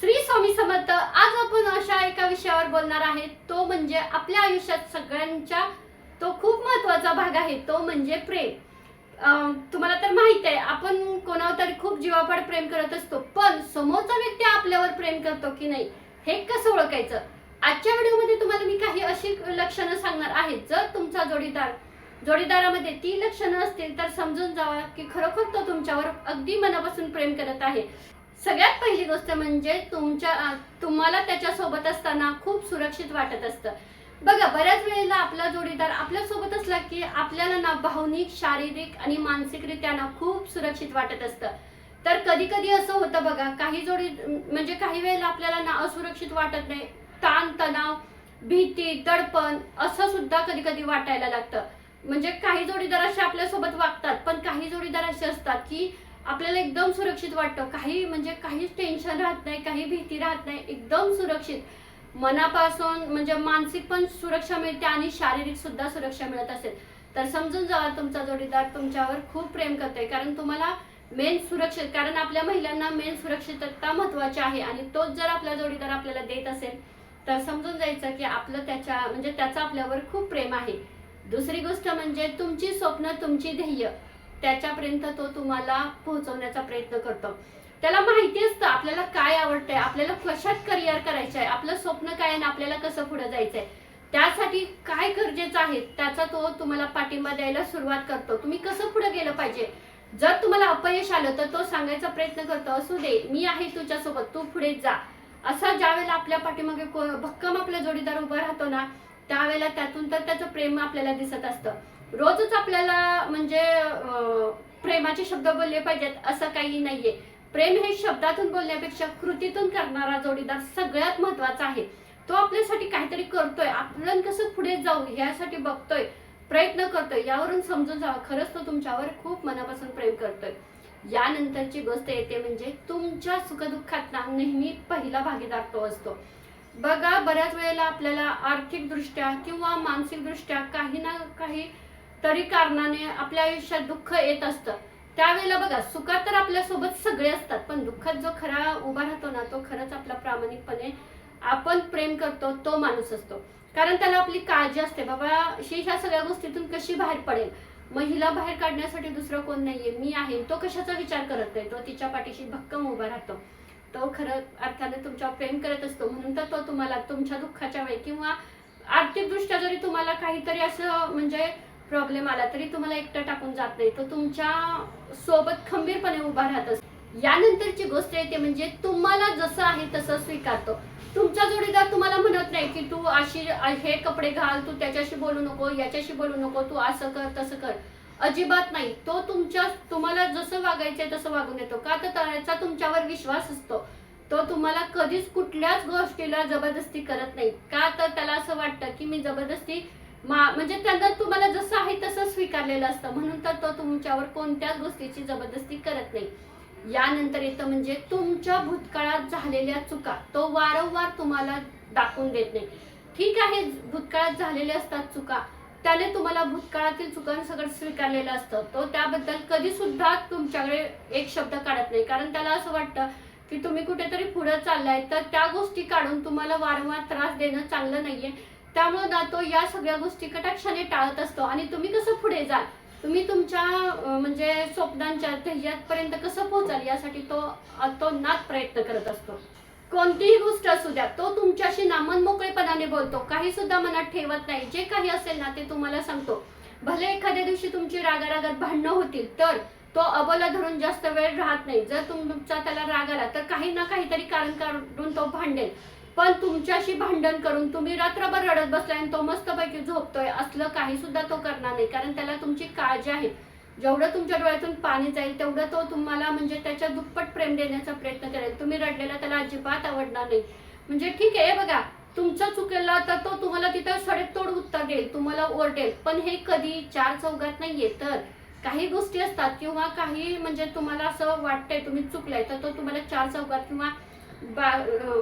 श्री स्वामी समर्थ आज आपण अशा एका विषयावर बोलणार आहे तो म्हणजे आपल्या आयुष्यात सगळ्यांच्या तो खूप महत्त्वाचा भाग आहे. तो म्हणजे प्रेम. तुम्हाला तर माहीत आहे आपण कोणावर तरी खूप जीवापाड प्रेम करत असतो पण समोरचा व्यक्ती आपल्यावर प्रेम करतो की नाही हे कसं ओळखायचं? आजच्या व्हिडिओमध्ये तुम्हाला मी काही अशी लक्षणं सांगणार आहे. जर तुमचा जोडीदार जोडीदारामध्ये ती लक्षणं असतील तर समजून जावा की खरोखर तो तुमच्यावर अगदी मनापासून प्रेम करत आहे. सगळ्यात पहिली गोष्ट म्हणजे तुमच्या तुम्हाला त्याच्यासोबत असताना खूप सुरक्षित वाटत असतं. बघा बऱ्याच वेळेला आपला जोडीदार आपल्यासोबत असला की आपल्याला ना भावनिक शारीरिक आणि मानसिकरित्या ना खूप सुरक्षित वाटत असतं. तर कधी कधी असं होतं बघा काही जोडी म्हणजे काही वेळेला आपल्याला ना असुरक्षित वाटत नाही. ताण तणाव भीती दडपण असं सुद्धा कधी कधी वाटायला लागतं. म्हणजे काही जोडीदार असे आपल्यासोबत वागतात पण काही जोडीदार असे असतात की आपल्याला एकदम सुरक्षित वाटतं. काही म्हणजे काहीच टेन्शन राहत नाही काही भीती राहत नाही एकदम सुरक्षित. मनापासून म्हणजे मानसिक पण सुरक्षा मिळते आणि शारीरिक सुद्धा सुरक्षा मिळत असेल. तर समजून जावा तुमचा जोडीदार तुमच्यावर खूप प्रेम करतोय. कारण तुम्हाला मेन सुरक्षित कारण आपल्या महिलांना मेन सुरक्षितता महत्वाची आहे आणि तोच जर आपला जोडीदार आपल्याला देत असेल तर समजून जायचं की आपलं त्याच्या म्हणजे त्याचं आपल्यावर खूप प्रेम आहे. दुसरी गोष्ट म्हणजे तुमची स्वप्न तुमची ध्येय. त्याच्यापर्यंत तो तुम्हाला पोहोचवण्याचा प्रयत्न करतो. त्याला माहिती असतं आपल्याला काय आवडतंय आपल्याला कशात करिअर करायचं आहे आपलं स्वप्न काय आणि आपल्याला कसं पुढे जायचंय. त्यासाठी काय गरजेचं आहे त्याचा तो तुम्हाला पाठिंबा द्यायला सुरुवात करतो. तुम्ही कसं पुढे गेलं पाहिजे? जर तुम्हाला अपयश आलं तर तो सांगायचा प्रयत्न करतो असू दे मी आहे तुझ्यासोबत तू पुढे जा. असा ज्यावेळेला आपल्या पाठीमागे भक्कम आपला जोडीदार उभा राहतो ना त्यावेळेला त्यातून तर त्याचं प्रेम आपल्याला दिसत असतं. रोजच आपल्याला म्हणजे प्रेमाचे शब्द बोलले पाहिजेत असं काही नाहीये. प्रेम हे शब्दातून बोलण्यापेक्षा कृतीतून करणारा जोडीदार सगळ्यात महत्त्वाचा आहे. तो आपल्यासाठी काहीतरी करतोय आपण कसं पुढे जाऊ यासाठी बघतोय प्रयत्न करतोय यावरून समजून जावा. खरंच तो तुमच्यावर खूप मनापासून प्रेम करतोय. यानंतरची गोष्ट येते म्हणजे तुमच्या सुखदुःखात ना नेहमी पहिला भागीदार तो असतो. बघा बऱ्याच वेळेला आपल्याला आर्थिक दृष्ट्या किंवा मानसिक दृष्ट्या काही ना काही तरी कारणाने आपल्या आयुष्यात दुःख येत असतं. त्यावेळेला बघा सुखात तर आपल्यासोबत सगळे असतात पण दुःखात जो खरा उभा राहतो ना तो खरंच आपला प्रामाणिकपणे आपण प्रेम करतो तो माणूस असतो. कारण त्याला आपली काळजी असते. बाबा शी ह्या सगळ्या गोष्टीतून कशी बाहेर पडेल? मग हिला बाहेर काढण्यासाठी दुसरं कोण नाहीये मी आहे. तो कशाचा विचार करत नाही. तो तिच्या पाठीशी भक्कम उभा राहतो. तो खरं अर्थाने तुमच्यावर प्रेम करत असतो. म्हणून तर तो तुम्हाला तुमच्या दुःखाच्या वेळी किंवा आर्थिकदृष्ट्या जरी तुम्हाला काहीतरी असं म्हणजे प्रॉब्लेम आला तरी तुम्हाला एकटं टाकून जात नाही. तो तुमच्यासोबत खंबीरपणे उभा राहत असतो यानंतरची गोष्ट येते म्हणजे तुम्हाला जसं आहे तसं स्वीकारतो. तुमचा जोडीदार तुम्हाला म्हणत नाही की तू अशी हे कपडे घाल तू त्याच्याशी बोलू नको याच्याशी बोलू नको तू असं कर तसं कर. अजिबात नाही. तो तुमच्या तुम्हाला जसं वागायचंय तसं वागून येतो. का तर त्याचा तुमच्यावर विश्वास असतो. तो तुम्हाला कधीच कुठल्याच गोष्टीला जबरदस्ती करत नाही. का तर त्याला असं वाटतं की मी जबरदस्ती म्हणजे त्यांना तुम्हाला जसं आहे तसं स्वीकारलेलं असतं. म्हणून तर तो तुमच्यावर कोणत्याच गोष्टीची जबरदस्ती करत नाही. यानंतर येतं म्हणजे तुमच्या भूतकाळात झालेल्या चुका तो वारंवार तुम्हाला दाखवून देत नाही. ठीक आहे भूतकाळात झालेल्या असतात चुका. त्याने तुम्हाला भूतकाळातील चुकांसकट स्वीकारलेलं असतं. तो त्याबद्दल कधी सुद्धा तुमच्याकडे एक शब्द काढत नाही. कारण त्याला असं वाटतं की तुम्ही कुठेतरी पुढे चाललाय तर त्या गोष्टी काढून तुम्हाला वारंवार त्रास देणं चांगलं नाहीये. त्यामुळे ना तो या सगळ्या गोष्टी कटाक्षाने टाळत असतो. आणि तुम्ही कसं पुढे जाल? तुम्ही तुमच्या म्हणजे स्वप्नांच्या ध्येयापर्यंत कसं पोहोचाल यासाठी तो तो नात प्रयत्न करत असतो. कोणतीही गोष्ट असू द्या तो तुमच्याशी नामन मोकळेपणाने बोलतो. काही सुद्धा मनात ठेवत नाही. जे काही असेल ना ते तुम्हाला सांगतो. भले एखाद्या दिवशी तुमची रागारागात भांडणं होतील तर तो अबोला धरून जास्त वेळ राहत नाही. जर तुमचा त्याला राग आला तर काही ना काहीतरी कारण काढून तो भांडेल. पण तुमच्याशी भांडण करून तुम्ही रात्रभर रडत बसलाय आणि तो मस्तपैकी झोपतोय असलं काही सुद्धा तो करणार नाही. कारण त्याला तुमची काळजी आहे. जेवढं तुमच्या डोळ्यातून पाणी जाईल तेवढं तो तुम्हाला म्हणजे त्याच्या दुप्पट प्रेम देण्याचा प्रयत्न करेल. तुम्ही रडलेला त्याला अजिबात आवडणार नाही. म्हणजे ठीक आहे बघा. तुमचं चुकेला तर तो तुम्हाला तिथं सडेतोड उत्तर देईल तुम्हाला ओरडेल. पण हे कधी चार चौघात नाहीये. तर काही गोष्टी असतात किंवा काही म्हणजे तुम्हाला असं वाटतंय तुम्ही चुकलाय तर तो तुम्हाला चार चौघात किंवा बा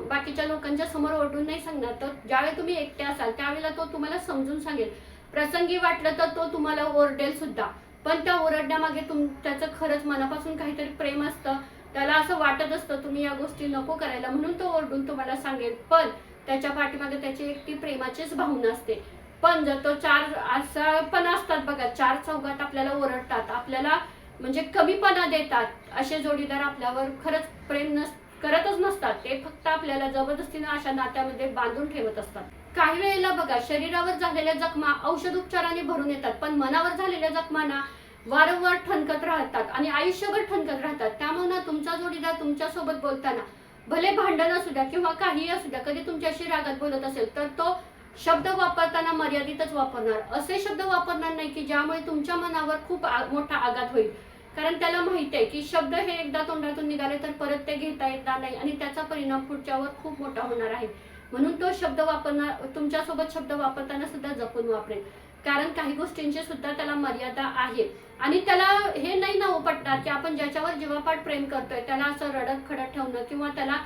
बाकीच्या लोकांच्या समोर ओरडून नाही सांगणार. तर ज्यावेळी तुम्ही एकटे असाल त्यावेळेला तो तुम्हाला समजून सांगेल. प्रसंगी वाटलं तर तो तुम्हाला ओरडेल सुद्धा. पण त्या ओरडण्यामागे तुम त्याचं खरंच मनापासून काहीतरी प्रेम असतं. त्याला असं वाटत असतं तुम्ही या गोष्टी नको करायला म्हणून तो ओरडून तुम्हाला सांगेल. पण त्याच्या पाठीमागे त्याची एकटी प्रेमाचीच भावना असते. पण जर तो चार असं पण असतात बघा चार चौघात आपल्याला ओरडतात. आपल्याला म्हणजे कमीपणा देतात. असे जोडीदार आपल्यावर खरंच प्रेम नसतात करतच नसतात. ते फक्त आपल्याला जबरदस्तीनं अशा नात्यामध्ये बांधून ठेवत असतात. काही वेळेला बघा शरीरावर झालेल्या जखमा औषध उपचाराने भरून येतात पण मनावर झालेल्या जखमांना वारंवार ठणकत राहतात आणि आयुष्यभर ठणकत राहतात. त्यामुळे ना तुमचा जोडीदार तुमच्यासोबत बोलताना भले भांडण असू द्या किंवा काही असू द्या कधी तुमच्याशी रागात बोलत असेल तर तो शब्द वापरताना मर्यादितच वापरणार. असे शब्द वापरणार नाही की ज्यामुळे तुमच्या मनावर खूप मोठा आघात होईल. कारण त्याला माहीत आहे की शब्द हे एकदा तोंडातून निघाले तर परत ते घेता येणार नाही आणि त्याचा परिणाम पुढच्यावर खूप मोठा होणार आहे. म्हणून तो शब्द वापरणार तुमच्यासोबत शब्द वापरताना सुद्धा जपून वापरेल कारण काही गोष्टींची सुद्धा त्याला मर्यादा आहे. आणि त्याला हे नाही ना हो पटणार की आपण ज्याच्यावर जीवापाठ प्रेम करतोय त्याला असं रडत खडत ठेवणं किंवा त्याला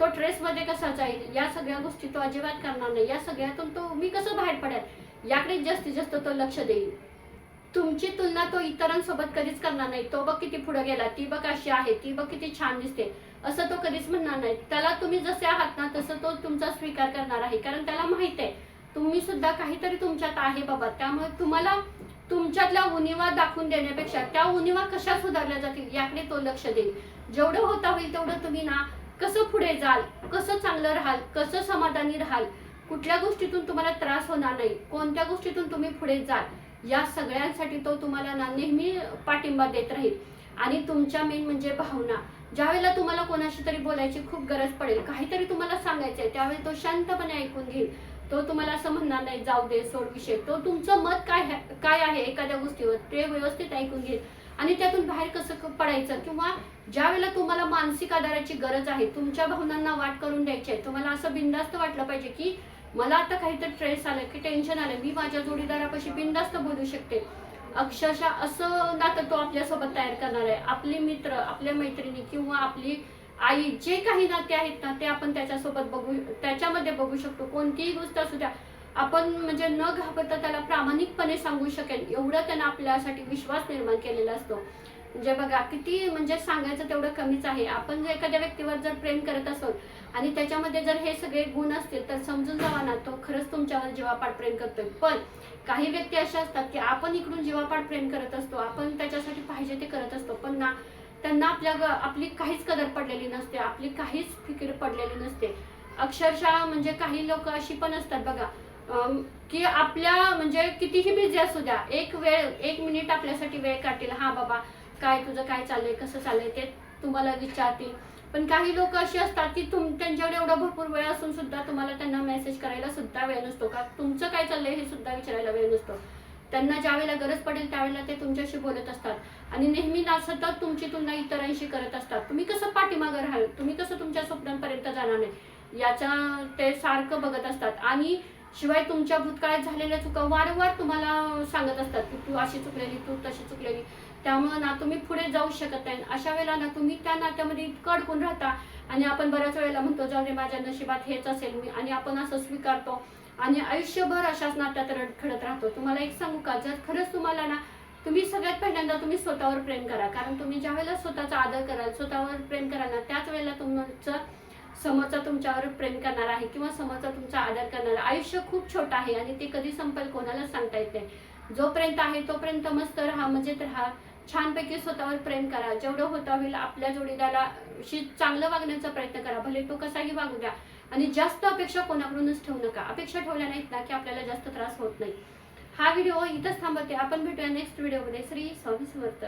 तो ट्रेसमध्ये कसा जाईल या सगळ्या गोष्टी तो अजिबात करणार नाही. या सगळ्यातून तो मी कसं बाहेर पडेल? याकडे जास्तीत जास्त तो लक्ष देईल. तुमची तुलना तो इतरांसोबत कधीच करणार नाही. तो बघ किती पुढे गेला ती बघ अशी आहे ती बघ किती छान दिसते. असं तो कधीच म्हणणार नाही. त्याला तुम्ही जसे आहात ना तसं तो तुमचा स्वीकार करणार आहे. कारण त्याला माहीत आहे तुम्ही सुद्धा काहीतरी तुमच्यात आहे बाबा. त्यामुळे तुम्हाला तुमच्यातल्या उणिवा दाखवून देण्यापेक्षा त्या उणिवा कशा सुधारल्या जातील याकडे तो लक्ष देईल. जेवढं होता होईल तेवढं तुम्ही ना कसं पुढे जाल कसं चांगलं राहाल कसं समाधानी राहाल कुठल्या गोष्टीतून तुम्हाला त्रास होणार नाही. कोणत्या गोष्टीतून तुम्ही पुढे जाल? या सगळ्यांसाठी तो तुम्हाला ना नेहमी पाठिंबा देत राहील. आणि तुमच्या मेन म्हणजे भावना. ज्यावेळेला तुम्हाला कोणाशी तरी बोलायची खूप गरज पडेल काहीतरी तुम्हाला सांगायचं आहे त्यावेळी तो शांतपणे ऐकून घेईल. तो तुम्हाला असं म्हणणार नाही जाऊ दे सोड विषय. तो तुमचं मत काय आहे- काय आहे एखाद्या गोष्टीवर ते व्यवस्थित ऐकून घेईल. आणि त्यातून बाहेर कसं क- पडायचं किंवा ज्या वेळेला तुम्हाला मानसिक आधाराची गरज आहे तुमच्या भावनांना वाट करून द्यायची आहे तुम्हाला असं बिंदास्त वाटलं पाहिजे की मला आता काहीतरी स्ट्रेस आलं की टेन्शन आलं मी माझ्या जोडीदारापाशी बिंदास्त बोलू शकते. अक्षरशः असं नातं तो आपल्यासोबत तयार करणार आहे. आपले मित्र आपल्या मैत्रिणी किंवा आपली आई जे काही नाते आहेत ना ते आपण त्याच्यासोबत बघू त्याच्यामध्ये बघू शकतो. कोणतीही गोष्ट असू द्या. आपण म्हणजे न घाबरता त्याला प्रामाणिकपणे सांगू शकेल. एवढं त्यानं आपल्यासाठी विश्वास निर्माण केलेला असतो. म्हणजे बघा किती म्हणजे सांगायचं तेवढं कमीच आहे. आपण जर एखाद्या व्यक्तीवर जर प्रेम करत असो आणि त्याच्यामध्ये जर हे सगळे गुण असतील तर समजून जावा ना तो खरंच तुमच्यावर जीवापाड प्रेम करतोय. पण काही व्यक्ती अशा असतात की आपण इकडून जीवापाड प्रेम करत असतो आपण त्याच्यासाठी पाहिजे ते करत असतो पण ना त्यांना आपल्या ग- आपली काहीच कदर पडलेली नसते आपली काहीच फिकीर पडलेली नसते. अक्षरशः म्हणजे काही लोक अशी पण असतात बघा की आपल्या म्हणजे कितीही बिझी असू द्या एक वेळ एक मिनिट आपल्यासाठी वेळ काढतील. हा बाबा काय तुझं काय चाललंय कसं चाललंय ते तुम्हाला विचारतील. पण काही लोक अशी असतात की तुम त्यांच्याकडे एवढा भरपूर वेळ असून सुद्धा तुम्हाला त्यांना मेसेज करायला सुद्धा वेळ नसतो का? तुमचं काय चाललंय हे सुद्धा विचारायला वेळ नसतो. त्यांना ज्यावेळेला गरज पडेल त्यावेळेला ते तुमच्याशी बोलत असतात. आणि नेहमी ना सतत तुमची तुलना इतरांशी करत असतात. तुम्ही कसं पाठीमागं राहाल? तुम्ही कसं तुमच्या स्वप्नांपर्यंत जाणार नाही? याच्या ते सारखं बघत असतात. आणि शिवाय तुमच्या भूतकाळात झालेल्या चुका वारंवार तुम्हाला सांगत असतात की तू अशी चुकलेली तू तशी चुकलेली. त्यामुळे ना तुम्ही पुढे जाऊ शकत नाही. अशा वेळेला ना तुम्ही त्या नात्यामध्ये इतकं अडकून राहता आणि आपण बऱ्याच वेळेला म्हणतो जाऊ दे माझ्या नशिबात हेच असेल मी. आणि आपण असं स्वीकारतो आणि आयुष्यभर अशाच नात्यात रडखडत राहतो. तुम्हाला एक सांगू का? जर खरंच तुम्हाला ना तुम्ही सगळ्यात पहिल्यांदा तुम्ही स्वतःवर प्रेम करा. कारण तुम्ही ज्या वेळेला स्वतःचा आदर कराल स्वतःवर प्रेम कराल ना त्याच वेळेला तुमचं समोरचा तुमच्यावर प्रेम करणार आहे किंवा समोरचा तुमचा आदर करणार आयुष्य खूप छोटं आहे आणि ते कधी संपेल कोणाला सांगता येत नाही. जोपर्यंत आहे तोपर्यंत मस्त राहा मजेत राहा. छानपैकी स्वतःवर प्रेम करा. जेवढं होता होईल आपल्या जोडीदाराला शी चांगलं वागण्याचा प्रयत्न करा. भले तो कसाही वागू द्या. आणि जास्त अपेक्षा कोणाकडूनच ठेवू नका. अपेक्षा ठेवल्या नाहीत ना की आपल्याला जास्त त्रास होत नाही. हा व्हिडिओ इथंच थांबवते. आपण भेटूया नेक्स्ट व्हिडिओमध्ये श्री स्वामी समर्थ.